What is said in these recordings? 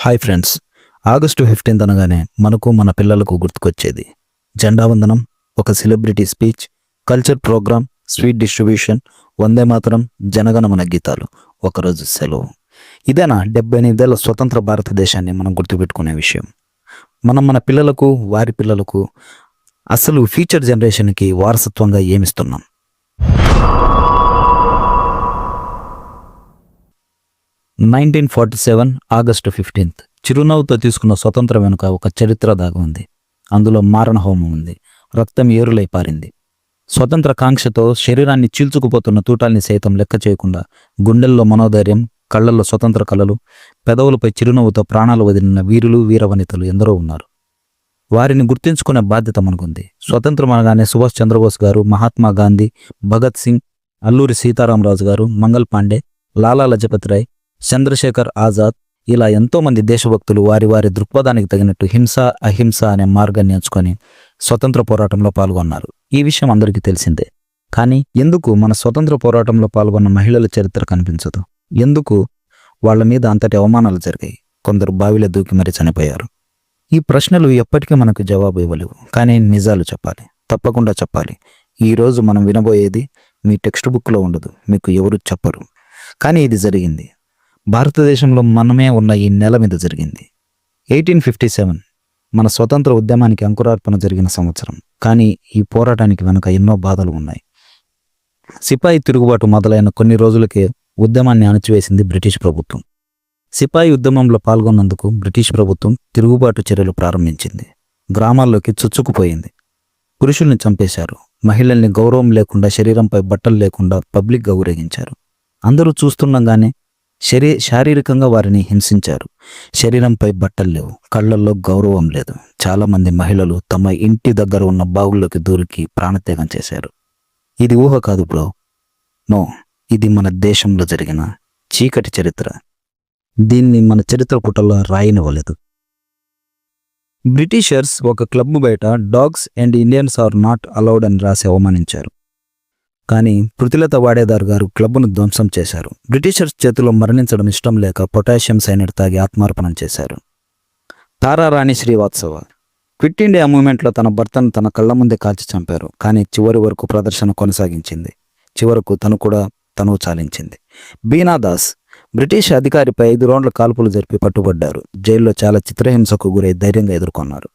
Hi friends. August fifteenth అనగానే మనకు మన పిల్లలకు గుర్తుకొచ్చేది. జెండా వందనం ఒక celebrity speech culture program sweet distribution Vande Mataram Jana Gana Mana గీతాలు. ఒకరోజు సెలవు. ఇదేనా డెబ్బై ఎనిమిదేళ్ళ స్వతంత్ర భారతదేశాన్ని మనం గుర్తుపెట్టుకునే విషయం. మనం మన పిల్లలకు వారి పిల్లలకు అసలు ఫ్యూచర్ జనరేషన్కి వారసత్వంగా ఏమిస్తున్నాం? Nineteen forty seven August fifteenth. చిరునవ్వుతో తీసుకున్న స్వతంత్రం వెనుక ఒక చరిత్ర దాగి ఉంది. అందులో మారణ హోమం ఉంది. రక్తం ఏరులై పారింది. స్వతంత్ర కాంక్షతో శరీరాన్ని చీల్చుకుపోతున్న తూటాల్ని సైతం లెక్క చేయకుండా గుండెల్లో మనోధైర్యం కళ్ళల్లో స్వతంత్ర కళలు పెదవులపై చిరునవ్వుతో ప్రాణాలు వదిలిన వీరులు వీరవనితలు ఎందరో ఉన్నారు. వారిని గుర్తించుకునే బాధ్యత మనకుంది. స్వతంత్రం అనగానే సుభాష్ చంద్రబోస్ గారు మహాత్మా గాంధీ భగత్ సింగ్ అల్లూరి సీతారామరాజు గారు మంగల్ పాండే లాలా లజపతి రాయ్ చంద్రశేఖర్ ఆజాద్ ఇలా ఎంతోమంది దేశభక్తులు వారి వారి దృక్పథానికి తగినట్టు హింస అహింస అనే మార్గాన్ని ఎంచుకొని స్వతంత్ర పోరాటంలో పాల్గొన్నారు. ఈ విషయం అందరికీ తెలిసిందే. కానీ ఎందుకు మన స్వతంత్ర పోరాటంలో పాల్గొన్న మహిళల చరిత్ర కనిపించదు? ఎందుకు వాళ్ళ మీద అంతటి అవమానాలు జరిగాయి? కొందరు బావిలో దూకి మరీ చనిపోయారు. ఈ ప్రశ్నలు ఎప్పటికీ మనకు జవాబు ఇవ్వలేవు. కానీ నిజాలు చెప్పాలి. తప్పకుండా చెప్పాలి. ఈరోజు మనం వినబోయేది మీ టెక్స్ట్ బుక్లో ఉండదు. మీకు ఎవరు చెప్పరు. కానీ ఇది జరిగింది. భారతదేశంలో మనమే ఉన్న ఈ నెల మీద జరిగింది. ఎయిటీన్ ఫిఫ్టీ సెవెన్ మన స్వతంత్ర ఉద్యమానికి అంకురార్పణ జరిగిన సంవత్సరం. కానీ ఈ పోరాటానికి వెనుక ఎన్నో బాధలు ఉన్నాయి. సిపాయి తిరుగుబాటు మొదలైన కొన్ని రోజులకే ఉద్యమాన్ని అణచివేసింది బ్రిటిష్ ప్రభుత్వం. సిపాయి ఉద్యమంలో పాల్గొన్నందుకు బ్రిటిష్ ప్రభుత్వం తిరుగుబాటు చర్యలు ప్రారంభించింది. గ్రామాల్లోకి చుచ్చుకుపోయింది. పురుషుల్ని చంపేశారు. మహిళల్ని గౌరవం లేకుండా శరీరంపై బట్టలు లేకుండా పబ్లిక్గా ఊరేగించారు. అందరూ చూస్తుండగానే శరీ శారీరకంగా వారిని హింసించారు. శరీరంపై బట్టలు లేవు. కళ్ళల్లో గౌరవం లేదు. చాలామంది మహిళలు తమ ఇంటి దగ్గర ఉన్న బావుల్లోకి దూరికి ప్రాణత్యాగం చేశారు. ఇది ఊహ కాదు బ్రో. నో ఇది మన దేశంలో జరిగిన చీకటి చరిత్ర. దీన్ని మన చరిత్ర పుటల్లో రాయనివ్వలేదు. బ్రిటిషర్స్ ఒక క్లబ్ బయట dogs and Indians are not allowed అని రాసి అవమానించారు. కానీ ప్రతిలత వాడేదారు గారు క్లబ్ను ధ్వంసం చేశారు. బ్రిటిషర్స్ చేతిలో మరణించడం ఇష్టం లేక పొటాషియం సైనైడ్ తాగి ఆత్మార్పణం చేశారు. తారారాణి శ్రీవాత్సవ. క్విట్ ఇండియా మూమెంట్లో తన భర్తను తన కళ్ళ ముందే కాల్చి చంపారు. కానీ చివరి వరకు ప్రదర్శన కొనసాగించింది. చివరకు తను కూడా తను చాలించింది. బీనా దాస్. బ్రిటిష్ అధికారిపై ఐదు రౌండ్ల కాల్పులు జరిపి పట్టుబడ్డారు. జైల్లో చాలా చిత్రహింసకు గురై ధైర్యంగా ఎదుర్కొన్నారు.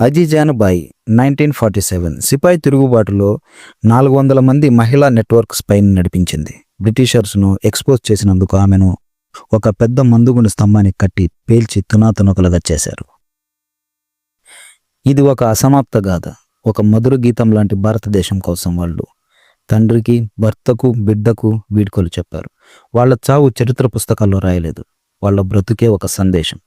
అజీజాన్బాయ్ నైన్టీన్ ఫార్టీ సెవెన్ సిపాయి తిరుగుబాటులో నాలుగు వందల మంది మహిళా నెట్వర్క్ స్పైన్ నడిపించింది. బ్రిటిషర్స్ను ఎక్స్పోజ్ చేసినందుకు ఆమెను ఒక పెద్ద మందుగుండు స్తంభానికి కట్టి పేల్చి తునాతునకలుగా చేశారు. ఇది ఒక అసమాప్త గాథ. ఒక మధుర గీతం లాంటి భారతదేశం కోసం వాళ్ళు తండ్రికి భర్తకు బిడ్డకు వీడ్కోలు చెప్పారు. వాళ్ళ చావు చరిత్ర పుస్తకాల్లో రాయలేదు. వాళ్ళ బ్రతుకే ఒక సందేశం.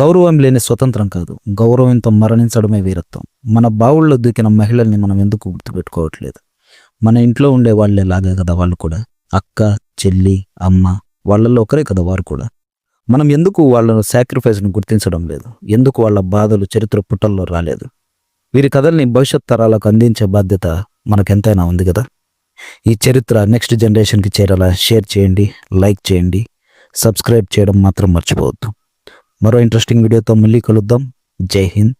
గౌరవం లేని స్వతంత్రం కాదు. గౌరవంతో మరణించడమే వీరత్వం. మన బావుల్లో దూకిన మహిళల్ని మనం ఎందుకు గుర్తుపెట్టుకోవట్లేదు? మన ఇంట్లో ఉండే వాళ్ళే లాగే కదా వాళ్ళు కూడా? అక్క చెల్లి అమ్మ వాళ్ళల్లో ఒకరే కదా వారు కూడా? మనం ఎందుకు వాళ్ళ సాక్రిఫైస్ను గుర్తించడం లేదు? ఎందుకు వాళ్ళ బాధలు చరిత్ర పుటల్లో రాలేదు? వీరి కథల్ని భవిష్యత్ తరాలకు అందించే బాధ్యత మనకెంతైనా ఉంది కదా? ఈ చరిత్ర నెక్స్ట్ జనరేషన్కి చేరేలా షేర్ చేయండి లైక్ చేయండి సబ్స్క్రైబ్ చేయడం మాత్రం మర్చిపోవద్దు. మరో ఇంట్రెస్టింగ్ వీడియోతో మళ్ళీ కలుద్దాం. జై హింద్.